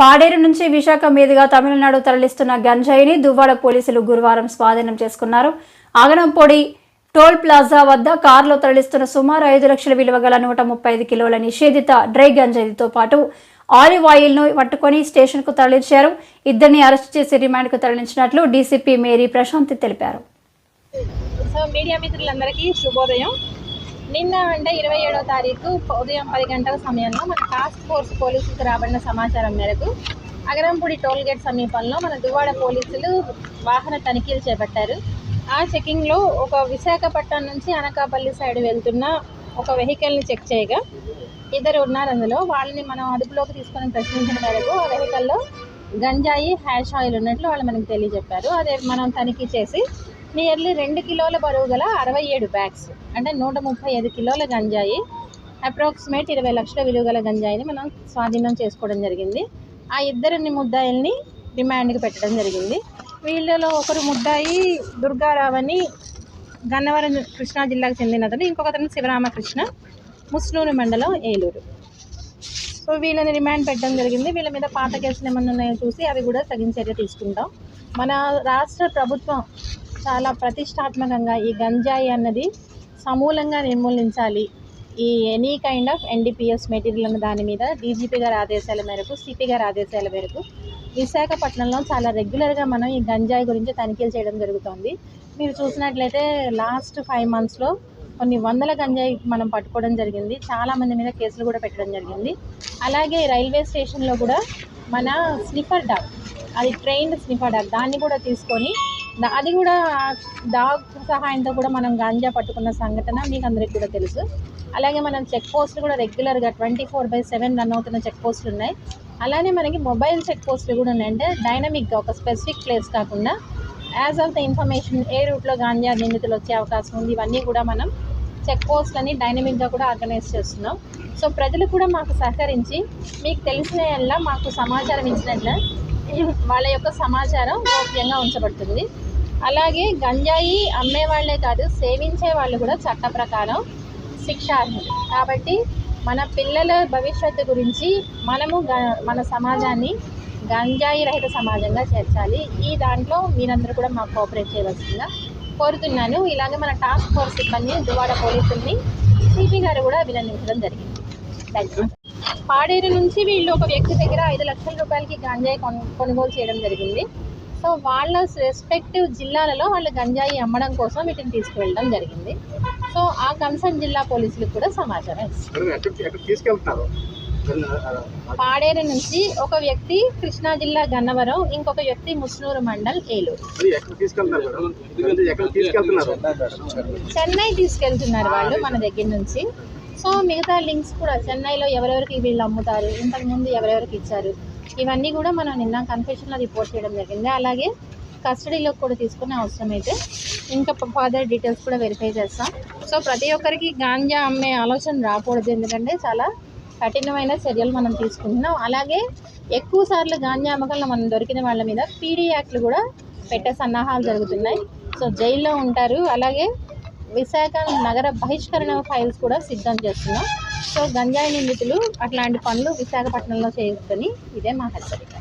పాడేరు నుంచి విశాఖ మీదుగా తమిళనాడు తరలిస్తున్న గంజాయిని దువ్వాడ పోలీసులు గురువారం స్వాధీనం చేసుకున్నారు. ఆగనంపొడి టోల్ ప్లాజా వద్ద కారులో తరలిస్తున్న సుమారు ఐదు లక్షల విలువ గల నూట ముప్పై ఐదు కిలోల నిషేధిత డ్రై గంజాయితో పాటు ఆలివ్ ఆయిల్ను పట్టుకొని స్టేషన్కు తరలించారు. ఇద్దరిని అరెస్ట్ చేసి రిమాండ్కు తరలించినట్లు డీసీపీ మేరీ ప్రశాంతి తెలిపారు. సో మీడియా మిత్రులందరికీ శుభోదయం. నిన్న అంటే ఇరవై ఏడో తారీఖు ఉదయం పది గంటల సమయంలో మన టాస్క్ ఫోర్స్ పోలీసులకు రాబడిన సమాచారం మేరకు అగరంపూడి టోల్ గేట్ సమీపంలో మన దువ్వాడ పోలీసులు వాహన తనిఖీలు చేపట్టారు. ఆ చెకింగ్లో ఒక విశాఖపట్నం నుంచి అనకాపల్లి సైడ్ వెళ్తున్న ఒక వెహికల్ని చెక్ చేయగా ఇద్దరు ఉన్నారు అందులో. వాళ్ళని మనం అదుపులోకి తీసుకొని ప్రశ్నించిన మేరకు ఆ వెహికల్లో గంజాయి హ్యాష్ ఆయిల్ ఉన్నట్లు వాళ్ళు మనకు తెలియజెప్పారు. అదే మనం తనిఖీ చేసి నియర్లీ రెండు కిలోల బరువు గల అరవై ఏడు బ్యాగ్స్ అంటే నూట ముప్పై ఐదు కిలోల గంజాయి. అప్రాక్సిమేట్ ఇరవై లక్షల విలువ గల గంజాయిని మనం స్వాధీనం చేసుకోవడం జరిగింది. ఆ ఇద్దరిని ముద్దాయిల్ని రిమాండ్కి పెట్టడం జరిగింది. వీళ్ళలో ఒకరు ముద్దాయి దుర్గారావని గన్నవరం కృష్ణా జిల్లాకు చెందిన అతను. ఇంకొకతను శివరామకృష్ణ ముస్నూరు మండలం ఏలూరు. సో వీళ్ళని రిమాండ్ పెట్టడం జరిగింది. వీళ్ళ మీద పాత కేసులు ఏమన్నా ఉన్నాయో చూసి అవి కూడా తగిన చర్య తీసుకుంటాం. మన రాష్ట్ర ప్రభుత్వం చాలా ప్రతిష్టాత్మకంగా ఈ గంజాయి అన్నది సమూలంగా నిర్మూలించాలి. ఈ any kind of NDPS material అన్న దాని మీద డీజీపీ గారి ఆదేశాల మేరకు సిపి గారి ఆదేశాల మేరకు విశాఖపట్నంలో చాలా రెగ్యులర్గా మనం ఈ గంజాయి గురించి తనిఖీలు చేయడం జరుగుతుంది. మీరు చూసినట్లయితే లాస్ట్ ఫైవ్ మంత్స్లో కొన్ని వందల గంజాయి మనం పట్టుకోవడం జరిగింది. చాలా మంది మీద కేసులు కూడా పెట్టడం జరిగింది. అలాగే రైల్వే స్టేషన్లో కూడా మన స్నిఫర్ డాగ్ అది ట్రైన్డ్ స్నిఫర్ డాగ్ దాన్ని కూడా తీసుకొని అది కూడా డాగ్ సహాయంతో కూడా మనం గాంజా పట్టుకున్న సంఘటన మీకు అందరికి కూడా తెలుసు. అలాగే మనం చెక్ పోస్టులు కూడా రెగ్యులర్గా twenty four by seven run అవుతున్న చెక్ పోస్టులు ఉన్నాయి. అలానే మనకి మొబైల్ చెక్ పోస్టులు కూడా ఉన్నాయి అంటే డైనమిక్గా ఒక స్పెసిఫిక్ ప్లేస్ కాకుండా యాజ్ ఆఫ్ ద ఇన్ఫర్మేషన్ ఏ రూట్లో గాంజా నిందితులు వచ్చే అవకాశం ఉంది ఇవన్నీ కూడా మనం చెక్ పోస్ట్లని డైనమిక్గా కూడా ఆర్గనైజ్ చేస్తున్నాం. సో ప్రజలు కూడా మాకు సహకరించి మీకు తెలిసిన మాకు సమాచారం ఇచ్చినట్ల వాళ్ళ యొక్క సమాచారం గోప్యంగా ఉంచబడుతుంది. అలాగే గంజాయి అమ్మే వాళ్ళే కాదు సేవించే వాళ్ళు కూడా చట్ట ప్రకారం శిక్షార్హులు. కాబట్టి మన పిల్లల భవిష్యత్తు గురించి మనము గ- మన సమాజాన్ని గంజాయి రహిత సమాజంగా చేర్చాలి. ఈ దాంట్లో మీరందరూ కూడా మాకు కోఆపరేట్ చేయవలసిందిగా కోరుతున్నాను. ఇలాగే మన టాస్క్ ఫోర్స్ సిబ్బంది దువాడ పోలీసుల్ని సిపి గారు కూడా అభినందించడం జరిగింది. థ్యాంక్ యూ పాడేరు నుంచి వీళ్ళు ఒక వ్యక్తి దగ్గర ఐదు లక్షల రూపాయలకి గంజాయి కొనుగోలు చేయడం జరిగింది. సో వాళ్ళ రెస్పెక్టివ్ జిల్లాలలో వాళ్ళు గంజాయి అమ్మడం కోసం వీటిని తీసుకువెళ్ళడం జరిగింది. సో ఆ కన్సర్న్ జిల్లా పోలీసులకు కూడా సమాచారం తీసుకెళ్తున్నారు? పాడేరు నుంచి ఒక వ్యక్తి కృష్ణా జిల్లా గన్నవరం ఇంకొక వ్యక్తి ముస్నూరు మండల్ ఏలూరు. చెన్నై తీసుకెళ్తున్నారు వాళ్ళు మన దగ్గర నుంచి. సో మిగతా లింక్స్ కూడా చెన్నైలో ఎవరెవరికి వీళ్ళు అమ్ముతారు ఇంతకుముందు ఎవరెవరికి ఇచ్చారు ఇవన్నీ కూడా మనం నిన్న కన్ఫెషన్లో రిపోర్ట్ చేయడం జరిగింది. అలాగే కస్టడీలోకి కూడా తీసుకునే అవసరం అయితే. ఇంకా ఫర్దర్ డీటెయిల్స్ కూడా వెరిఫై చేస్తాం. సో ప్రతి ఒక్కరికి గాంజా అమ్మే ఆలోచన రాకూడదు. ఎందుకంటే చాలా కఠినమైన చర్యలు మనం తీసుకుంటున్నాం. అలాగే ఎక్కువ సార్లు గాంజా అమ్మకాలను మనం దొరికిన వాళ్ళ మీద పీడీ యాక్ట్లు కూడా పెట్టే సన్నాహాలు జరుగుతున్నాయి. సో జైల్లో ఉంటారు. అలాగే విశాఖ నగర బహిష్కరణ ఫైల్స్ కూడా సిద్ధం చేస్తున్నాం. సో గంజాయి నిందితులు అట్లాంటి పనులు విశాఖపట్నంలో చేయొద్దని ఇదే మా హెచ్చరిక.